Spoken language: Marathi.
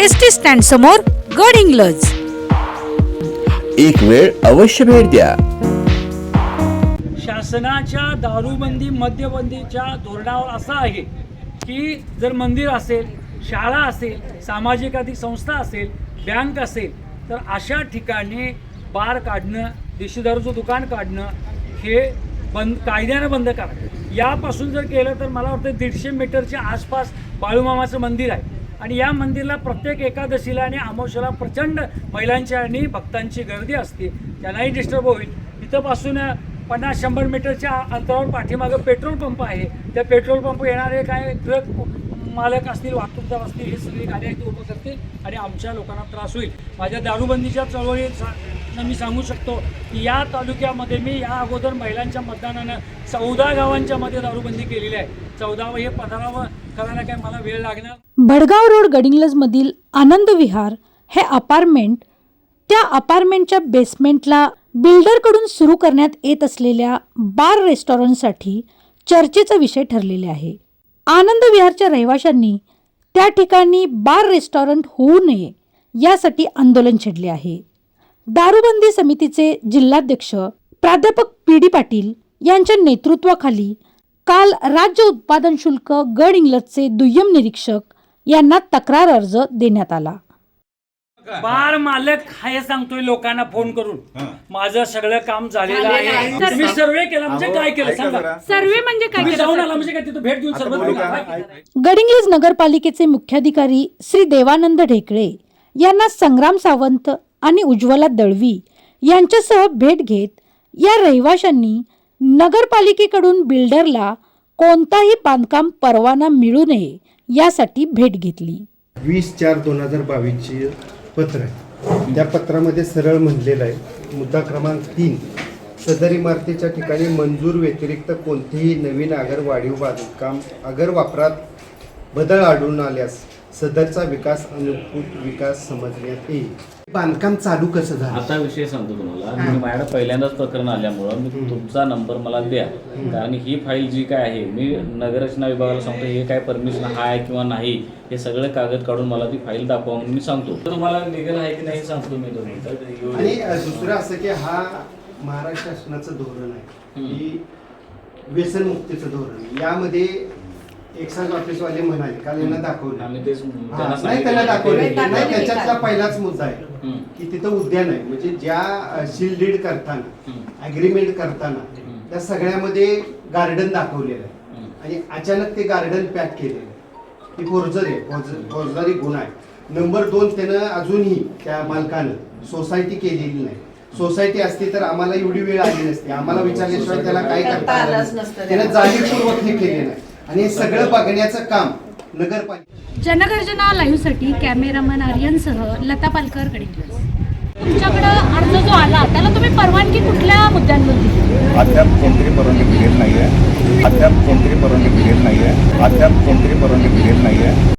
एस टी स्टँड समोर गड इंग्लज. एक वेळ अवश्य भेट द्या. शासनाच्या दारूबंदी मद्यबंदीच्या धोरणावर असं आहे की जर मंदिर असेल शाळा असेल सामाजिक आर्थिक संस्था असेल बँक असेल तर अशा ठिकाणी बार काढणं देशी दारूचं दुकान काढणं हे बंद कायद्यानं बंद करा. यापासून जर केलं तर मला वाटतं दीडशे मीटरच्या आसपास बाळूमामाचं मंदिर आहे. आणि या मंदिरला प्रत्येक एकादशीला आणि अमावश्याला प्रचंड महिलांची आणि भक्तांची गर्दी असते. त्यांनाही डिस्टर्ब होईल. इथंपासून पन्नास शंभर मीटरच्या अंतरावर पाठीमागं पेट्रोल पंप आहे. त्या पेट्रोल पंप येणारे काय ट्रक मालक असतील वाहतूकदार असतील हे सगळी गाड्या इथे उभं करतील आणि आमच्या लोकांना त्रास होईल. माझ्या दारूबंदीच्या चळवळीत सा- मी सांगू शकतो की या तालुक्यामध्ये मी या अगोदर महिलांच्या मतदानानं चौदा गावांच्या मध्ये दारूबंदी केलेली आहे. चौदावं हे पंधरावं करायला काय? मला वेळ लागणार. भडगाव रोड गडिंग्लजमधील आनंद विहार हे अपार्टमेंट त्या अपार्टमेंटच्या बेसमेंटला बिल्डरकडून सुरू करण्यात येत असलेल्या बार रेस्टॉरंटसाठी चर्चेचा विषय ठरलेले आहे. आनंद विहारच्या रहिवाशांनी त्या ठिकाणी बार रेस्टॉरंट होऊ नये यासाठी आंदोलन छेडले आहे. दारूबंदी समितीचे जिल्हाध्यक्ष प्राध्यापक पी डी पाटील यांच्या नेतृत्वाखाली काल राज्य उत्पादन शुल्क गड इंग्लजचे दुय्यम निरीक्षक यांना तक्रार अर्ज देण्यात आला. बार मालक हे सांगतोय लोकांना फोन करून. माझं सगळं काम झालेलं आहे. तुम्ही सर्वे केला म्हणजे काय केलं? सांगा. सर्वे म्हणजे तुम्ही जाऊन आला म्हणजे काय? तिथं भेट देऊन सर्व गडिंग्लज नगरपालिकेचे मुख्याधिकारी श्री देवानंद ढेकळे यांना संग्राम सावंत आणि उज्ज्वला दळवी यांच्यासह भेट घेत या रहिवाशांनी नगरपालिकेकडून बिल्डरला कोणताही बांधकाम परवाना मिळू नये यासाठी भेट घेतली. वीस चार दोन हजार बावीसची पत्र आहे. त्या पत्रामध्ये सरळ म्हणलेलं आहे मुद्दा क्रमांक तीन सदर इमारतीच्या ठिकाणी मंजूर व्यतिरिक्त कोणतेही नवीन आगर वाढीव बांधकाम आगर वापरात बदल आढळून आल्यास सदरचा विकास अनुकूल विकास समजण्यात येईल. बांधकाम चालू कसं झालं? आता विषय सांगतो तुम्हाला. मी माझ्याकडे पहिल्यांदाच प्रकरण आल्यामुळं मी तुमचा नंबर मला द्या. कारण ही फाईल जी काय आहे मी नगररचना विभागाला सांगतो हे काय परमिशन आहे किंवा नाही हे सगळे कागद काढून मला ती फाईल दाखवा म्हणून मी सांगतो. तर तुम्हाला लिगल आहे की नाही सांगतो मी तुम्ही. आणि अ, दुसरं असं की हा महाराष्ट्र शासनाचं धोरण आहे. की व्यसनमुक्तीचं धोरण. यामध्ये एक्साईज ऑफिसवाले म्हणाले काल यांना दाखवले. आम्ही तेच हा, त्यांना नाही सांगितलं. त्याला दाखवले ते- नाही त्याच्यातला पहिलाच मुद्दा आहे हम्म. की तिथं उद्यान आहे म्हणजे ज्या सील डीड करताना हम्म. अग्रीमेंट करताना त्या सगळ्यामध्ये गार्डन दाखवलेलं आहे. हम्म. आणि अचानक ते गार्डन पॅक केलेलं आहे. ती फौजदारी आहे फौज- फौजदारी गुन्हा आहे. नंबर दोन त्यानं अजूनही त्या मालकानं सोसायटी केलेली नाही. सोसायटी असती तर आम्हाला एवढी वेळ आली नसती. आम्हाला विचारल्याशिवाय त्याला काय करता आलं नसतं. त्यानं जाणीवपूर्वक हे केलेलं आहे. आणि सगळं बघण्याचं काम नगरपालिका जनगर्जना लाईव्हसाठी कॅमेरामन आर्यनसह लता पालकर गडिंग्लज तुमच्याकडं अर्ज जो आला त्याला तुम्ही परवानगी कुठल्या मुद्द्यांवर दिली? अद्याप कोणतरी परवानगी दिलेली नाही आहे अद्याप कोणतरी परवानगी दिलेली नाही आहे अद्याप कोणतरी परवानगी दिलेली नाही आहे